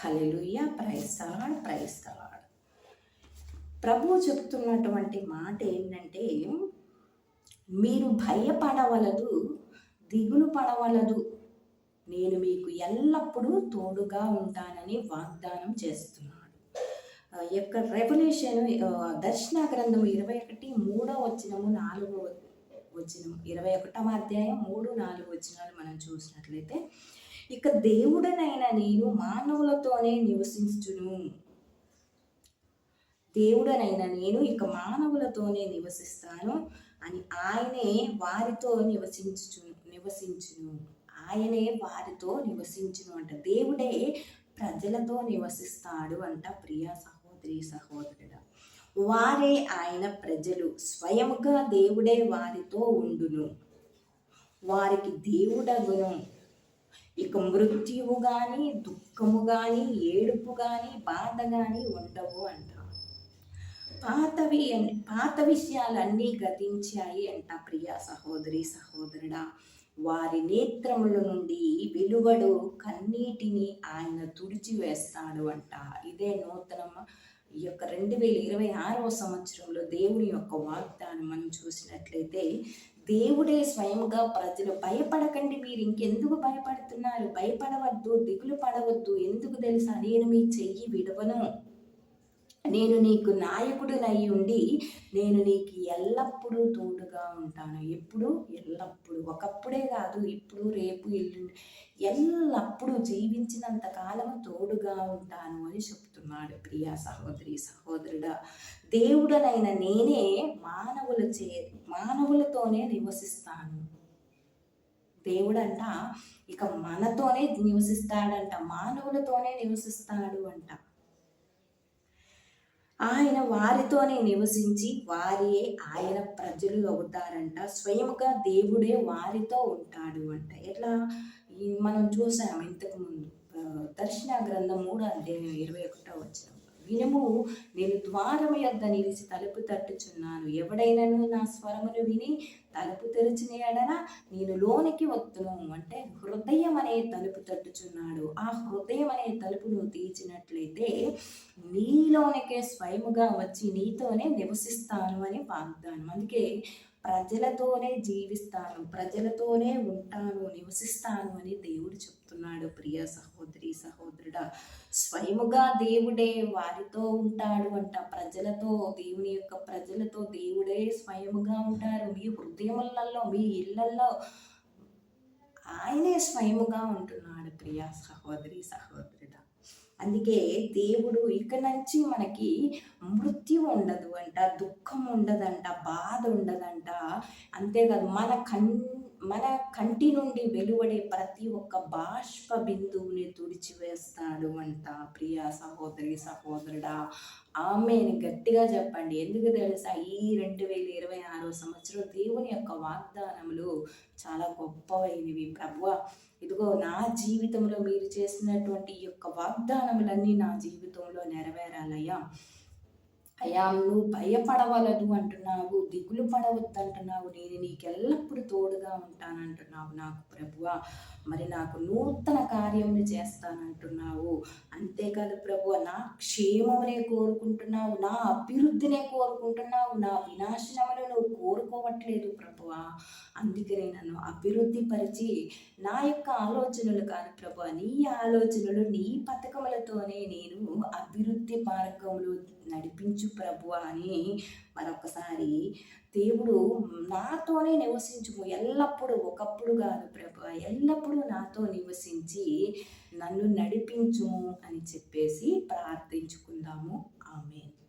Hallelujah ప్రైస్తాడ్ ప్రైస్తాడ్ ప్రభు చెప్తున్నటువంటి మాట ఏంటంటే మీరు భయపడవలదు దిగులు పడవలదు. నేను మీకు ఎల్లప్పుడూ తోడుగా ఉంటానని వాగ్దానం చేస్తున్నాడు. యొక్క రెవల్యూషన్ దర్శన గ్రంథము ఇరవై ఒకటి మూడో వచ్చినము నాలుగో వచ్చిన ఇరవై ఒకటవ అధ్యాయం మూడు నాలుగు వచ్చినాలు మనం చూసినట్లయితే ఇక దేవుడనైన నేను మానవులతోనే నివసించును దేవుడనైన నేను ఇక మానవులతోనే నివసిస్తాను అని ఆయనే వారితో నివసించు నివసించును. ఆయనే వారితో నివసించును అంట. దేవుడే ప్రజలతో నివసిస్తాడు అంట ప్రియ సహోదరి సహోదరుడు. వారే ఆయన ప్రజలు. స్వయముగా దేవుడే వారితో ఉండును. వారికి దేవుడగును. ఇక మృత్యువు కానీ దుఃఖము కానీ ఏడుపు కానీ బాధ కానీ ఉండవు అంట. పాతవి పాత విషయాలన్నీ గతించాయి అంట ప్రియ సహోదరి సహోదరుడా. వారి నేత్రముల నుండి వెలువడు కన్నీటిని ఆయన తుడిచివేస్తాడు అంట. ఇదే నూతన ఈ యొక్క రెండు వేల ఇరవై ఆరవ సంవత్సరంలో దేవుని యొక్క వాగ్దానం మనం చూసినట్లయితే దేవుడే స్వయంగా ప్రజలు భయపడకండి మీరు ఇంకెందుకు భయపడుతున్నారు? భయపడవద్దు దిగులు పడవద్దు ఎందుకు తెలుసా? నేను మీ చెయ్యి విడవను. నేను నీకు నాయకుడినై ఉండి నేను నీకు ఎల్లప్పుడూ తోడుగా ఉంటాను. ఎప్పుడు ఎల్లప్పుడు ఒకప్పుడే కాదు ఇప్పుడు రేపు ఎల్లుండి ఎల్లప్పుడూ జీవించినంత కాలం తోడుగా ఉంటాను అని చెప్తున్నాడు ప్రియా సహోదరి సహోదరుడా. దేవుడనైన నేనే మానవుల చే మానవులతోనే నివసిస్తాను. దేవుడంట ఇక మనతోనే నివసిస్తాడంట మానవులతోనే నివసిస్తాడు అంట. ఆయన వారితోనే నివసించి వారియే ఆయన ప్రజలు అవుతారంట. స్వయముగా దేవుడే వారితో ఉంటాడు అంట. ఎట్లా? మనం చూసాం ఇంతకుముందు దర్శన గ్రంథం మూడు అధ్యాయం ఇరవై ఒకటో వచ్చిన వినుము నేను ద్వారము యొద్ద నిలిచి తలుపు తట్టుచున్నాను. ఎవడైనను నా స్వరమును విని తలుపు తెరిచిన ఎడన నేను లోనికి వత్తును అంటే హృదయం అనే తలుపు తట్టుచున్నాడు. ఆ హృదయం అనే తలుపును తీర్చినట్లయితే నీలోనికే స్వయముగా వచ్చి నీతోనే నివసిస్తాను అని వాగ్దానం. అందుకే ప్రజలతోనే జీవిస్తాను ప్రజలతోనే ఉంటాను నివసిస్తాను అని దేవుడు చెప్తున్నాడు. ప్రియ సహోదరి సహోదరుడా స్వయముగా దేవుడే వారితో ఉంటాడు అంట. ప్రజలతో దేవుని యొక్క ప్రజలతో దేవుడే స్వయముగా ఉంటారు. మీ హృదయములలో మీ ఇళ్ళలో ఆయనే స్వయముగా ఉంటున్నాడు. ప్రియ సహోదరి సహోదరి అందుకే దేవుడు ఇక నుంచి మనకి మృత్యు ఉండదు అంట దుఃఖం ఉండదంట బాధ ఉండదంట. అంతేకాదు మన కన్ మన కంటి నుండి వెలువడే ప్రతి ఒక్క బాష్ప బిందువుని తుడిచివేస్తాడు అంట. ప్రియ సహోదరి సహోదరుడా ఆమెని గట్టిగా చెప్పండి. ఎందుకు తెలుసా? ఈ రెండు వేల ఇరవై ఆరో సంవత్సరం దేవుని యొక్క వాగ్దానములు చాలా గొప్పవైనవి. ప్రభువ ఇదిగో నా జీవితంలో మీరు చేసినటువంటి యొక్క వాగ్దానములన్నీ నా జీవితంలో నెరవేరాలయ్యా. అయ్యా నువ్వు భయపడవలదు అంటున్నావు దిగులు పడవద్దు అంటున్నావు నేను నీకెల్లప్పుడూ తోడుగా ఉంటానంటున్నావు నాకు ప్రభువ. మరి నాకు నూతన కార్యములు చేస్తానంటున్నావు. అంతేకాదు ప్రభు నా క్షేమమునే కోరుకుంటున్నావు నా అభివృద్ధినే కోరుకుంటున్నావు నా వినాశనమును నువ్వు కోరుకోవట్లేదు ప్రభువ. అందుకనే నన్ను అభివృద్ధి పరిచి నా యొక్క ఆలోచనలు కాదు ప్రభు నీ ఆలోచనలు నీ పథకములతోనే నేను అభివృద్ధి మార్గంలో నడిపించు ప్రభు అని మరొకసారి దేవుడు నాతోనే నివసించుము. ఎల్లప్పుడూ ఒకప్పుడు కాదు ప్రభు ఎల్లప్పుడూ నాతో నివసించి నన్ను నడిపించుము అని చెప్పేసి ప్రార్థించుకుందాము. ఆమె